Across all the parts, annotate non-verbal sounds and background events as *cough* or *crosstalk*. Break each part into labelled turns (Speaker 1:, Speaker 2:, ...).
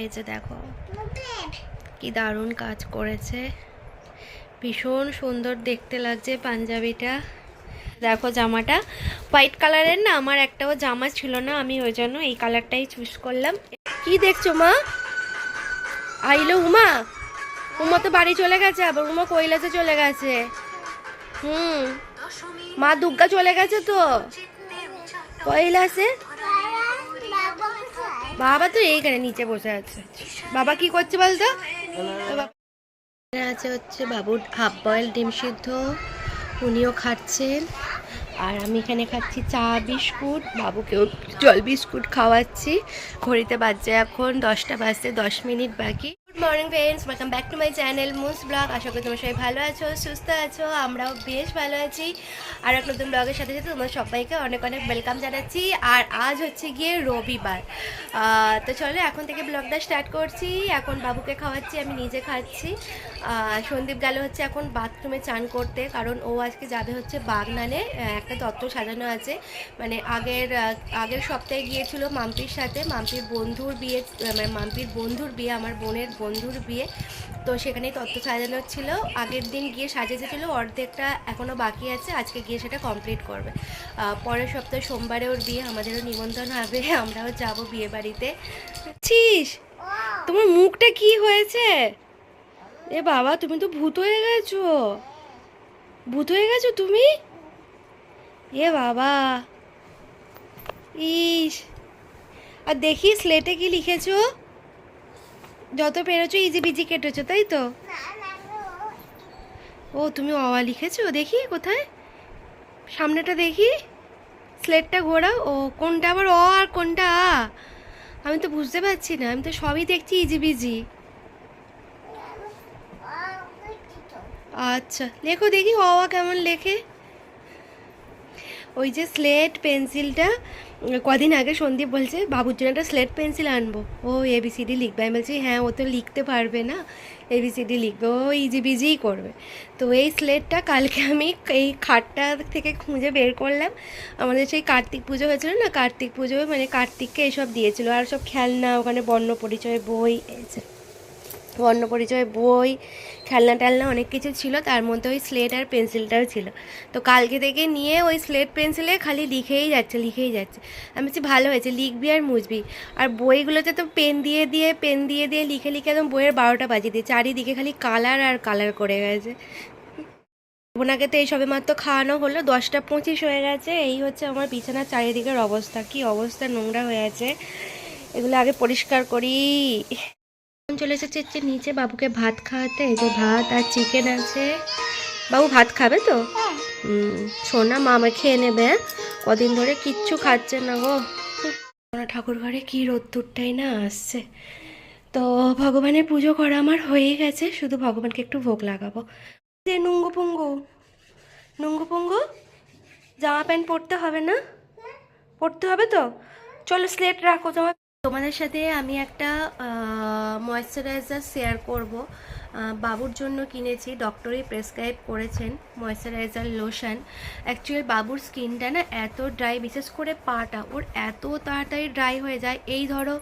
Speaker 1: এই যে দেখো। কি দারুণ কাজ করেছে। ভীষণ সুন্দর দেখতে লাগছে পাঞ্জাবিটা। দেখো জামাটা। হোয়াইট কালারের না আমার একটাও জামা ছিল না আমি ওই জন্য এই কালারটাই চুজ করলাম। কি দেখছ মা? আইলো উমা। উমা তো বাড়ি চলে গেছে আবার উমা কৈলাসে চলে গেছে। হুম। মা দুর্গা চলে গেছে তো? কৈলাসে? বাবা তো এইখানে নিচে বসে আছে। বাবা কি করছে বলতো? আছে হচ্ছে বাবুর হাফ বয়েল ডিম সিদ্ধ, উনিও খাচ্ছেন। আর আমি এখানে খাচ্ছি চা, বিস্কুট। বাবুকেও জল বিস্কুট খাওয়াচ্ছি। ঘড়িতে বাজছে এখন দশটা বাজতে দশ মিনিট বাকি। Morning friends welcome back to my channel মুস blog আশা করি তোমরা সবাই ভালো আছো, সুস্থ আছো, আমরাও বেশ ভালো আছি। আর এক নতুন ব্লগের সাথে সাথে তোমরা সবাইকে অনেক অনেক ওয়েলকাম জানাচ্ছি। আর আজ হচ্ছে গিয়ে রবিবার। তো চলো, এখন থেকে ব্লগটা স্টার্ট করছি। এখন বাবুকে খাওয়াচ্ছি, আমি নিজে খাচ্ছি। সন্দীপ গেল হচ্ছে এখন বাথরুমে চান করতে, কারণ ও আজকে যাবে হচ্ছে বাগনানে একটা তত্ত্ব সাজানো আছে। মানে আগের আগের সপ্তাহে গিয়েছিল মাম্পির সাথে, মাম্পির বন্ধুর বিয়ে মানে মাম্পির বন্ধুর বিয়ে, আমার বোনের বন্ধুর বিয়ে। তো সেখানেই তত্ত্ব সাজানো ছিল। আগের দিন গিয়ে সাজিয়েছিল, অর্ধেকটা এখনও বাকি আছে, আজকে গিয়ে সেটা কমপ্লিট করবে। পরের সপ্তাহে সোমবারে ওর বিয়ে, আমাদেরও নিমন্ত্রণ হবে, *laughs* আমরাও যাব বিয়ে বাড়িতে ছিস, তোমার মুখটা কি হয়েছে? এ বাবা, তুমি তো ভূত হয়ে গেছো। ভূত হয়ে গেছো তুমি? এ বাবা। ইস। আর দেখি স্লেটে কি লিখেছো? যত পেরেছ ইজি বিজি কেটেছো, তাই তো? ও, তুমি অওয়া লিখেছো? দেখি কোথায়? সামনেটা দেখি। স্লেটটা ঘোরাও। ও, কোনটা আবার অ আর কোনটা আ? আমি তো বুঝতে পারছি না। আমি তো সবই দেখছি ইজি বিজি আচ্ছা লেখো দেখি অ আ কেমন লেখে? ওই যে স্লেট পেন্সিলটা কদিন আগে সন্দীপ বলছে, বাবুর জন্য একটা স্লেট পেন্সিল আনব। ও এবিসিডি লিখবে, আমি বলছি হ্যাঁ ও তো লিখতে পারবে না। এবিসিডি লিখবে, ও ইজি বিজিই করবে। তো এই স্লেটটা কালকে আমি এই খাটটা থেকে খুঁজে বের করলাম। আমাদের সেই কার্তিক পুজো হয়েছিল না, কার্তিক পুজোয় মানে কার্তিককে এসব দিয়েছিল, আর সব খেলনা, ওখানে বর্ণ পরিচয়, বই এই যে বর্ণ পরিচয় বই, খেলনা টেলনা অনেক কিছু ছিল। তার মধ্যে ওই স্লেট আর পেন্সিলটাও ছিল। তো কালকে থেকে নিয়ে ওই স্লেট পেন্সিলে খালি লিখেই যাচ্ছে লিখেই যাচ্ছে। আমি বলছি, ভালো হয়েছে, লিখবি আর মুছবি। আর বইগুলোতে তো পেন দিয়ে দিয়ে পেন দিয়ে দিয়ে লিখে লিখে একদম বইয়ের বারোটা বাজিয়ে দিয়ে চারিদিকে খালি কালার আর কালার করে গেছে। ওনাকে তো এই সবে মাত্র খাওয়ানো হলো। দশটা পঁচিশ হয়ে গেছে। এই হচ্ছে আমার বিছানার চারিদিকের অবস্থা। কি অবস্থা নোংরা হয়ে আছে। এগুলো আগে পরিষ্কার করি। চলে এসেছে হচ্ছে নিচে বাবুকে ভাত খাওয়াতে। এই যে ভাত আর চিকেন আছে। বাবু ভাত খাবে তো? সোনা মামা খেয়ে নেবে হ্যাঁ? কদিন ধরে কিচ্ছু খাচ্ছে না গো। আমার ঠাকুর ঘরে কি রোদ্দুরটাই না আসছে। তো ভগবানের পুজো করা আমার হয়ে গেছে শুধু ভগবানকে একটু ভোগ লাগাবো। যে নুঙ্গু পুঙ্গু নুঙ্গু পুঙ্গু জামা প্যান্ট পরতে হবে না? পরতে হবে তো? চলো স্লেট রাখো তোমার তোমাদের সাথে আমি একটা ময়শ্চারাইজার শেয়ার করব। বাবুর জন্য কিনেছি। ডক্টরই প্রেসক্রাইব করেছেন ময়েশ্চারাইজার লোশন অ্যাকচুয়ালি বাবুর স্কিনটা না এত ড্রাই বিশেষ করে পাটা, ওর এত তাড়াতাড়ি ড্রাই হয়ে যায়। এই ধরো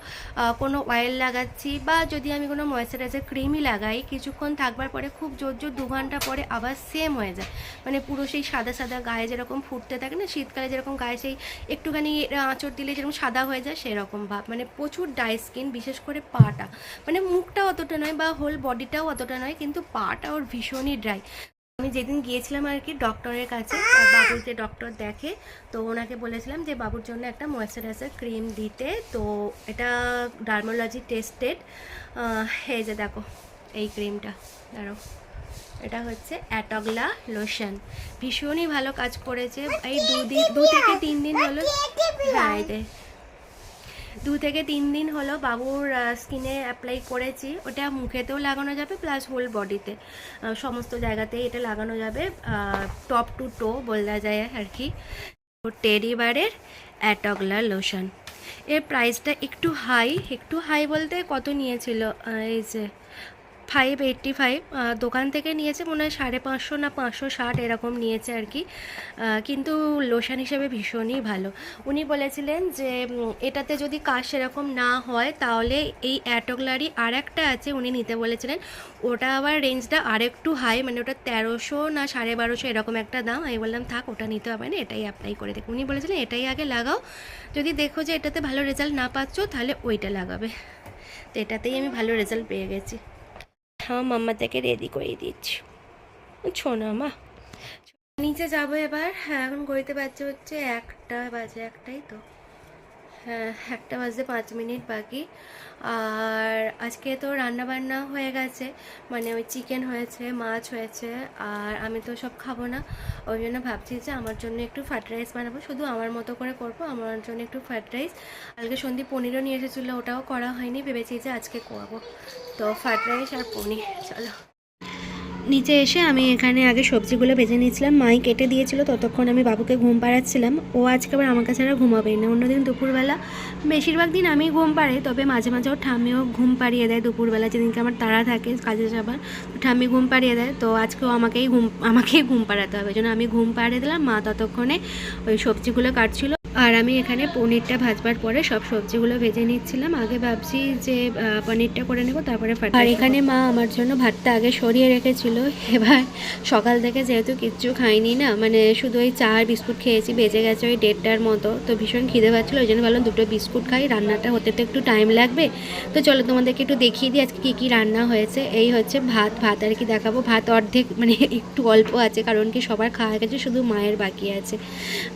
Speaker 1: কোনো অয়েল লাগাচ্ছি বা যদি আমি কোনো ময়েশ্চারাইজার ক্রিমই লাগাই, কিছুক্ষণ থাকবার পরে খুব জোর জোর দু ঘণ্টা পরে আবার সেম হয়ে যায়। মানে পুরো সেই সাদা সাদা গায়ে যেরকম ফুটতে থাকে না, শীতকালে যেরকম গায়ে সেই একটুখানি আঁচড় দিলে যেরকম সাদা হয়ে যায়, সেরকম ভাব। মানে প্রচুর ড্রাই স্কিন বিশেষ করে পাটা। মানে মুখটা অতটা নয় বা হোল বডিটাও অতটা নয় কিন্তু পাটা ওর ভীষণই ড্রাই আমি যেদিন গিয়েছিলাম আর কি ডক্টরের কাছে বাবুর যে ডক্টর দেখে তো ওনাকে বলেছিলাম যে বাবুর জন্য একটা ময়েশ্চারাইজার ক্রিম দিতে। তো এটা ডার্মোলজি টেস্টেড এই যে দেখো এই ক্রিমটা দাঁড়াও। এটা হচ্ছে অ্যাটগলা লোশন ভীষণই ভালো কাজ করেছে। এই দুদিন দু থেকে তিন দিন হলো হ্যাঁ। দু থেকে তিন দিন হলো বাবুর স্কিনে অ্যাপ্লাই করেছি। ওটা মুখেতেও লাগানো যাবে প্লাস হোল বডিতে সমস্ত জায়গাতেই এটা লাগানো যাবে টপ টু টো বলা যায় আর কি। টেরিবারের বারের অ্যাটগলা লোশন এর প্রাইসটা একটু হাই একটু হাই বলতে কত নিয়েছিল? এই যে ফাইভ এইট্টি ফাইভ দোকান থেকে নিয়েছে মনে হয় সাড়ে পাঁচশো না পাঁচশো ষাট এরকম নিয়েছে আর কি। কিন্তু লোশন হিসেবে ভীষণই ভালো। উনি বলেছিলেন যে এটাতে যদি কাজ সেরকম না হয় তাহলে এই অ্যাটোগ্লারি আর একটা আছে উনি নিতে বলেছিলেন। ওটা আবার রেঞ্জটা আর একটু হাই মানে ওটা তেরোশো না সাড়ে বারোশো এরকম একটা দাম। আমি বললাম, থাক, ওটা নিতে হবে না, এটাই অ্যাপ্লাই করে দেখ। উনি বলেছিলেন, এটাই আগে লাগাও। যদি দেখো যে এটাতে ভালো রেজাল্ট না পাচ্ছ, তাহলে ওইটা লাগাবে। তো এটাতেই আমি ভালো রেজাল্ট পেয়ে গেছি। হ্যাঁ মাম্মা থেকে রেডি করে দিচ্ছি ছোনা মা নিচে যাব এবার। হ্যাঁ এখন ঘড়িতে বাজছে হচ্ছে একটা, বাজে একটাই তো। একটা বাজতে পাঁচ মিনিট বাকি। আর আজকে তো রান্না বান্না হয়ে গেছে মানে ওই চিকেন হয়েছে, মাছ হয়েছে, আর আমি তো সব খাব না। ওই জন্য ভাবছি যে আমার জন্য একটু ফ্রাইড রাইস বানাবো, শুধু আমার মতো করে করব, আমার জন্য একটু ফ্রাইড রাইস কালকে সন্ধি পনিরও নিয়ে এসেছিল, ওটাও করা হয়নি, ভেবেছি যে আজকে করব। তো ফ্রাইড রাইস আর পনির, চলো। নিচে এসে আমি এখানে আগে সবজিগুলো ভেজে নিয়েছিলাম। মাই কেটে দিয়েছিল, ততক্ষণ আমি বাবুকে ঘুম পাড়াচ্ছিলাম। ও আজকে আবার আমার কাছে আর ঘুমাবেই না। অন্যদিন দুপুরবেলা, বেশিরভাগ দিন আমি ঘুম পাড়াই, তবে মাঝে মাঝে ও ঠাম্মিও ঘুম পাড়িয়ে দেয় দুপুরবেলা। যেদিনকে আমার তাড়া থাকে কাজে যাবার ঠাম্মি ঘুম পাড়িয়ে দেয়। তো আজকেও আমাকেই ঘুম আমাকেই ঘুম পাড়াতে হবে। জন্য আমি ঘুম পাড়িয়ে দিলাম। মা ততক্ষণে ওই সবজিগুলো কাটছিল। আর আমি এখানে পনিরটা ভাজবার পরে সব সবজিগুলো ভেজে নিচ্ছিলাম। আগে ভাবছি যে পনিরটা করে নেব তারপরে আর এখানে মা আমার জন্য ভাতটা আগে সরিয়ে রেখেছিল। এবার সকাল থেকে যেহেতু কিচ্ছু খাইনি না মানে শুধু ওই চা আর বিস্কুট খেয়েছি বেজে গেছে ওই দেড়টার মতো। তো ভীষণ খিদে পাচ্ছিলো ওই জন্য ভাবলাম দুটো বিস্কুট খাই রান্নাটা হতে তো একটু টাইম লাগবে। তো চলো তোমাদেরকে একটু দেখিয়ে দিই আজকে কী কী রান্না হয়েছে। এই হচ্ছে ভাত ভাত আর কি দেখাবো। ভাত অর্ধেক মানে একটু অল্প আছে কারণ কি সবার খাওয়া গেছে শুধু মায়ের বাকি আছে।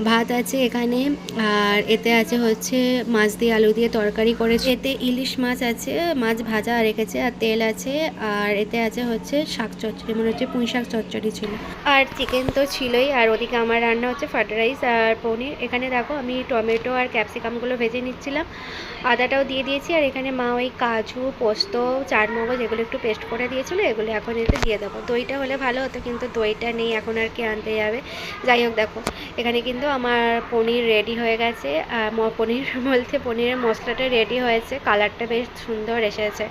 Speaker 1: ভাত আছে এখানে আর এতে আছে হচ্ছে মাছ দিয়ে আলু দিয়ে তরকারি করেছে। এতে ইলিশ মাছ আছে, মাছ ভাজা রেখেছে আর তেল আছে। আর এতে আছে হচ্ছে শাক চচ্চড়ি, মনে হচ্ছে পুঁই শাক চচ্চড়ি ছিল। আর চিকেন তো ছিলই, আর ওদিকে আমার রান্না হচ্ছে ফ্রাইড রাইস আর পনির। এখানে দেখো আমি টমেটো আর ক্যাপসিকামগুলো ভেজে নিচ্ছিলাম। আদাটাও দিয়ে দিয়েছি, আর এখানে মা ওই কাজু, পোস্ত, চারমগজ এগুলো একটু পেস্ট করে দিয়েছিলো, এগুলো এখন এতে দিয়ে দেবো। দইটা হলে ভালো হতো, কিন্তু দইটা নেই, এখন আর কি আনতে যাবে। যাই হোক দেখো, এখানে কিন্তু আমার পনির রেডি হয়ে গেছে। আর পনির *laughs* বলতে পনিরের মশলাটা রেডি হয়েছে। কালারটা বেশ সুন্দর এসেছে।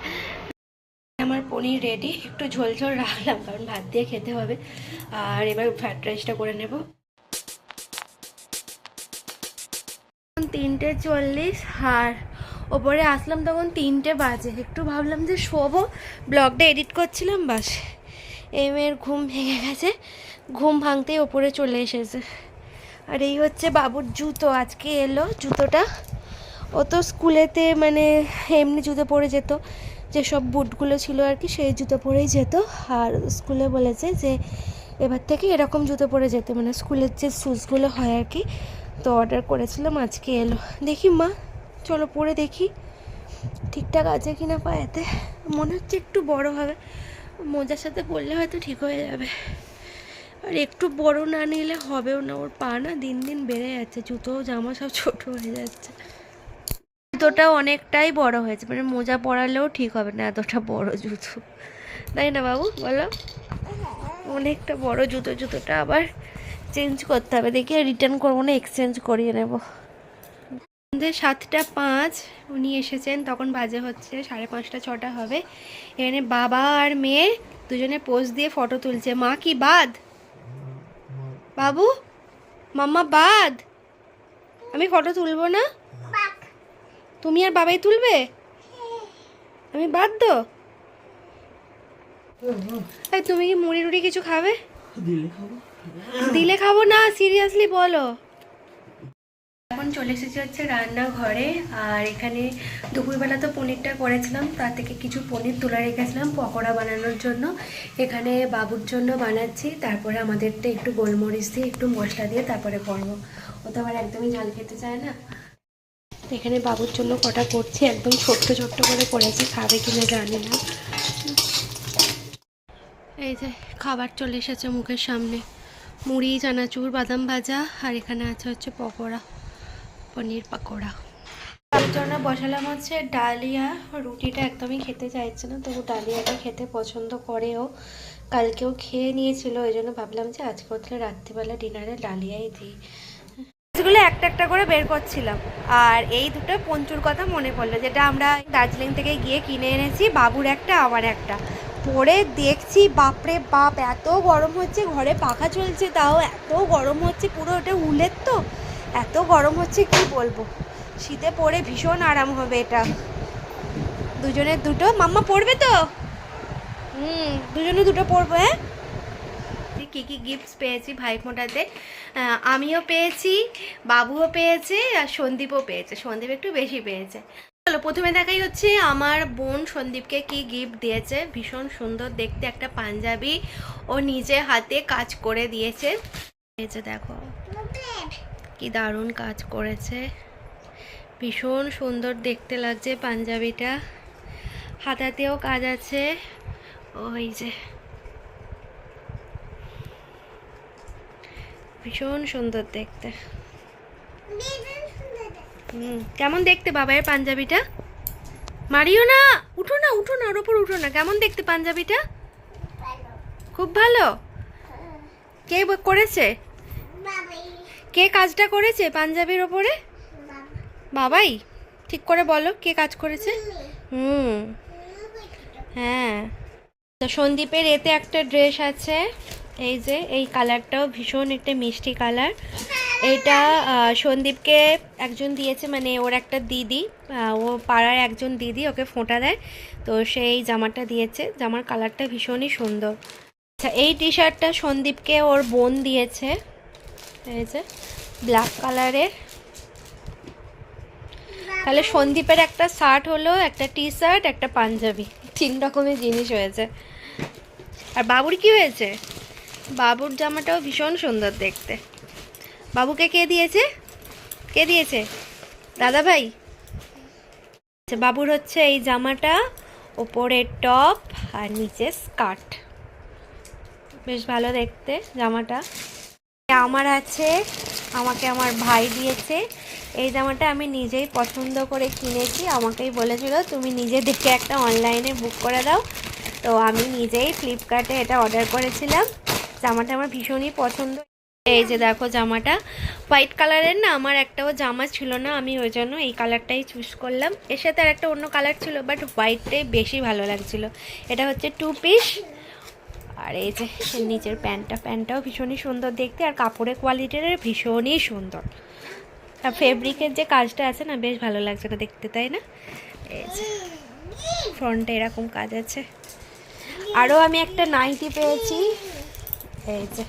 Speaker 1: আমার পনির রেডি একটু ঝোল ঝোল রাখলাম কারণ ভাত দিয়ে খেতে হবে। আর এবার ফ্রাইড রাইসটা করে নেব। তিনটে চল্লিশ আর ওপরে আসলাম তখন তিনটে বাজে। একটু ভাবলাম যে শোবো। ব্লগটা এডিট করছিলাম বাস। এই মেয়ের ঘুম ভেঙে গেছে। ঘুম ভাঙতেই ওপরে চলে এসেছে। আর এই হচ্ছে বাবুর জুতো, আজকে এলো জুতোটা। ও তো স্কুলেতে মানে এমনি জুতো পরে যেত যেসব বুটগুলো ছিল আর কি, সেই জুতো পরেই যেত। আর স্কুলে বলেছে যে এবার থেকে এরকম জুতো পরে যেতে মানে স্কুলের যে শ্যুজগুলো হয় আর কি, তো অর্ডার করেছিলাম, আজকে এলো। দেখি মা, চলো পরে দেখি, ঠিকঠাক আছে কি না পায়েতে। মনে হচ্ছে একটু বড় হবে, মোজার সাথে পরলে হয়তো ঠিক হয়ে যাবে। আর একটু বড় না নিলে হবেও না। ওর পা না দিন দিন বেড়ে যাচ্ছে, জুতো, জামা সব ছোট হয়ে যাচ্ছে। জুতোটা অনেকটাই বড় হয়েছে মানে মোজা পরালেও ঠিক হবে না এতটা বড় জুতো। তাই না বাবু? বলো। অনেকটা বড় জুতো, জুতোটা আবার চেঞ্জ করতে হবে। দেখি রিটার্ন করব না এক্সচেঞ্জ করিয়ে নেব। সন্ধ্যে সাতটা পাঁচ, উনি এসেছেন, তখন বাজে হচ্ছে, সাড়ে পাঁচটা, ছটা হবে। এখানে বাবা আর মেয়ে দুজনে পোজ দিয়ে ফটো তুলছে। মা কি বাদ? বাবু মাম্মা বাদ। আমি ফটো তুলবো না? তুমি আর বাবাই তুলবে? আমি বাদ দো তুমি কি মুড়ি টুড়ি কিছু খাবে। দিলে খাব না? সিরিয়াসলি বলো। এখন চলে এসেছি হচ্ছে রান্নাঘরে, আর এখানে দুপুরবেলা তো পনিরটা করেছিলাম, তার থেকে কিছু পনির তুলে রেখেছিলাম পকোড়া বানানোর জন্য। এখানে বাবুর জন্য বানাচ্ছি, তারপরে আমাদেরটা একটু গোলমরিচ দিয়ে, একটু মশলা দিয়ে তারপরে করব। ও তো আবার একদমই ঝাল খেতে চায় না। এখানে বাবুর জন্য কটা করছি, একদম ছোট্ট ছোট্ট করে করেছি, খাবে কিনা জানি না। এই যে খাবার চলে এসেছে মুখের সামনে। মুড়ি, চানাচুর, বাদাম ভাজা, আর এখানে আছে হচ্ছে পকোড়া। পনির পাকোড়া। তার জন্য বসালাম হচ্ছে ডালিয়া রুটিটা একদমই খেতে চাইছে না তবু ডালিয়াটা খেতে পছন্দ করেও কালকেও খেয়ে নিয়েছিল ওই জন্য ভাবলাম যে আজকে হচ্ছে রাত্রিবেলা ডিনারে ডালিয়াই দিই। মাছগুলো একটা একটা করে বের করছিলাম আর এই দুটো পঞ্চুর কথা মনে পড়ল যেটা আমরা দার্জিলিং থেকে গিয়ে কিনে এনেছি বাবুর একটা আমার একটা। পরে দেখছি বাপরে বাপ এত গরম হচ্ছে ঘরে পাখা চলছে তাও এত গরম হচ্ছে পুরো ওটা উলের তো। এত গরম হচ্ছে কি বলব? শীতে পরে ভীষণ আরাম হবে এটা। দুজনের দুটো মাম্মা পড়বে তো? হুম দুজনে দুটো পড়ব হ্যাঁ? কী কী গিফটস পেয়েছি ভাইফোঁটাতে আমিও পেয়েছি বাবুও পেয়েছে আর সন্দীপও পেয়েছে। সন্দীপ একটু বেশি পেয়েছে। চলো প্রথমে দেখাই হচ্ছে আমার বোন সন্দীপকে কি গিফট দিয়েছে। ভীষণ সুন্দর দেখতে একটা পাঞ্জাবি। ও নিজে হাতে কাজ করে দিয়েছে। এই যে দেখো। কি দারুণ কাজ করেছে। ভীষণ সুন্দর দেখতে লাগছে পাঞ্জাবিটা। হাতাতেও কাজ আছে। ওই যে। ভীষণ সুন্দর দেখতে। হুম, কেমন দেখতে বাবাইয়ের পাঞ্জাবিটা? মারিও না, উঠো না উঠো না, ওর ওপর উঠো না। কেমন দেখতে পাঞ্জাবিটা? খুব ভালো? কে করেছে? কে কাজটা করেছে পাঞ্জাবির ওপরে? বাবাই, ঠিক করে বলো, কে কাজ করেছে? হুম। হ্যাঁ। তো সন্দীপের এতে একটা ড্রেস আছে, এই যে, এই কালারটাও ভীষণ একটা মিষ্টি কালার। এটা সন্দীপকে একজন দিয়েছে মানে ওর একটা দিদি ও পাড়ার একজন দিদি ওকে ফোঁটা দেয়, তো সেই জামাটা দিয়েছে, জামার কালারটা ভীষণই সুন্দর। আচ্ছা এই টি শার্টটা সন্দীপকে ওর বোন দিয়েছে। যে ব্ল্যাক কালারের তাহলে সন্দীপের একটা শার্ট হলো, একটা টি শার্ট একটা পাঞ্জাবি। তিন রকমের জিনিস হয়েছে। আর বাবুর কি হয়েছে? বাবুর জামাটাও ভীষণ সুন্দর দেখতে। বাবুকে কে দিয়েছে? কে দিয়েছে? দাদা ভাই? আচ্ছা বাবুর হচ্ছে এই জামাটা ওপরে টপ আর নিচে স্কার্ট বেশ ভালো দেখতে জামাটা। আমার আছে, আমাকে আমার ভাই দিয়েছে। এই জামাটা আমি নিজেই পছন্দ করে কিনেছি। আমাকেই বলেছিল, তুমি নিজে দেখে একটা অনলাইনে বুক করে দাও। তো আমি নিজেই ফ্লিপকার্টে এটা অর্ডার করেছিলাম। জামাটা আমার ভীষণই পছন্দ। এই যে দেখো জামাটা। হোয়াইট কালারের না আমার একটাও জামা ছিল না, আমি ওই জন্য এই কালারটাই চুজ করলাম। এর সাথে আর একটা অন্য কালার ছিল বাট হোয়াইটটাই বেশি ভালো লাগছিল। এটা হচ্ছে টু পিস আর এই যে নিচের প্যান্টটা, প্যান্টটাও ভীষণই সুন্দর দেখতে আর কাপড়ের কোয়ালিটির ভীষণই সুন্দর। আর ফেব্রিকের যে কাজটা আছে না, বেশ ভালো লাগছে না দেখতে, তাই না? এই যে, ফ্রন্টে এরকম কাজ আছে। আরও আমি একটা নাইটি পেয়েছি। এই যে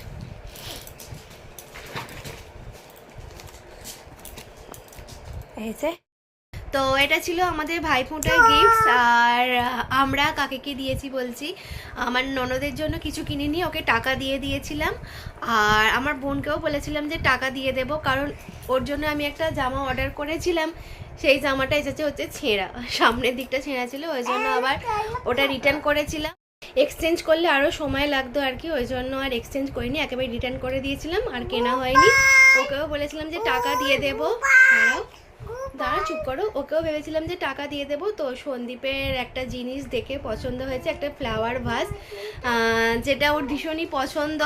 Speaker 1: এই যে তো এটা ছিল আমাদের ভাইফোঁটার গিফটস আর আমরা কাকে কি দিয়েছি বলছি। আমার ননদের জন্য কিছু কিনে নিয়ে ওকে টাকা দিয়ে দিয়েছিলাম। আর আমার বোনকেও বলেছিলাম যে টাকা দিয়ে দেব কারণ ওর জন্য আমি একটা জামা অর্ডার করেছিলাম। সেই জামাটা এসেছে হচ্ছে ছেঁড়া। সামনের দিকটা ছেঁড়া ছিল ওই জন্য আবার ওটা রিটার্ন করেছিলাম। এক্সচেঞ্জ করলে আরও সময় লাগতো আর কি ওই জন্য আর এক্সচেঞ্জ করিনি একেবারে রিটার্ন করে দিয়েছিলাম আর কেনা হয়নি। ওকেও বলেছিলাম যে টাকা দিয়ে দেবো দাঁড়া চুপ করো। ওকেও ভেবেছিলাম যে টাকা দিয়ে দেবো। তো সন্দীপের একটা জিনিস দেখে পছন্দ হয়েছে একটা ফ্লাওয়ার ভাস যেটা ওর ভীষণই পছন্দ।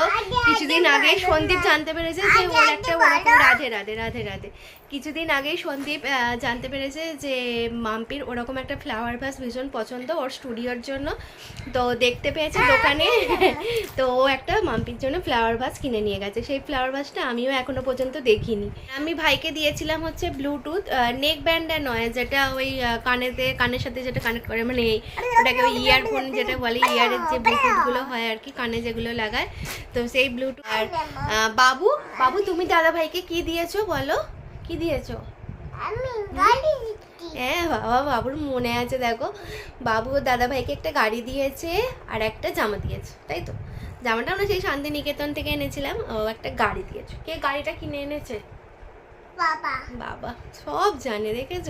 Speaker 1: কিছুদিন আগে সন্দীপ জানতে পেরেছে যে ওর একটা ওরকম রাধে রাধে রাধে রাধে। কিছুদিন আগেই সন্দীপ জানতে পেরেছে যে মাম্পির ওরকম একটা ফ্লাওয়ার ভাস ভীষণ পছন্দ ওর স্টুডিওর জন্য। তো দেখতে পেয়েছে দোকানে। *laughs* তো ও একটা মাম্পির জন্য ফ্লাওয়ার ভাস কিনে নিয়ে গেছে। সেই ফ্লাওয়ার ভাসটা আমিও এখনও পর্যন্ত দেখিনি। আমি ভাইকে দিয়েছিলাম হচ্ছে ব্লুটুথ নেক ব্যান্ডটা নয় যেটা ওই কানেতে কানের সাথে যেটা কানেক্ট করে মানে এই ওটাকে ওই ইয়ারফোন যেটা বলে ইয়ারের যে ব্লুটুথগুলো হয় আর কি কানে যেগুলো লাগায়। তো সেই ব্লুটুথ আর বাবু বাবু তুমি দাদা ভাইকে কি দিয়েছ বলো? কি দিয়েছ? হ্যাঁ বাবা বাবুর মনে আছে দেখো। বাবু ও দাদা ভাইকে একটা গাড়ি দিয়েছে আর একটা জামা দিয়েছে তাই তো? জামাটা আমরা সেই শান্তিনিকেতন থেকে এনেছিলাম ও একটা গাড়ি দিয়েছে। কে গাড়িটা কিনে এনেছে? বাবা। সব জানে, দেখেছ?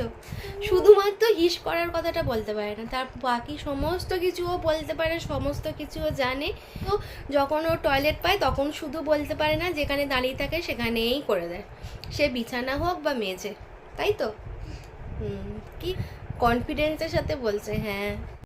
Speaker 1: শুধুমাত্র হিস করার কথাটা বলতে পারে না। তার বাকি সমস্ত কিছু ও বলতে পারে, সমস্ত কিছু ও জানে। তো যখন ও টয়লেট পায়, তখন শুধু বলতে পারে না, যেখানে দাঁড়িয়ে থাকে সেখানেই করে দেয়। সে বিছানা হোক বা মেঝে, তাই তো? কি কনফিডেন্সের সাথে বলছে হ্যাঁ।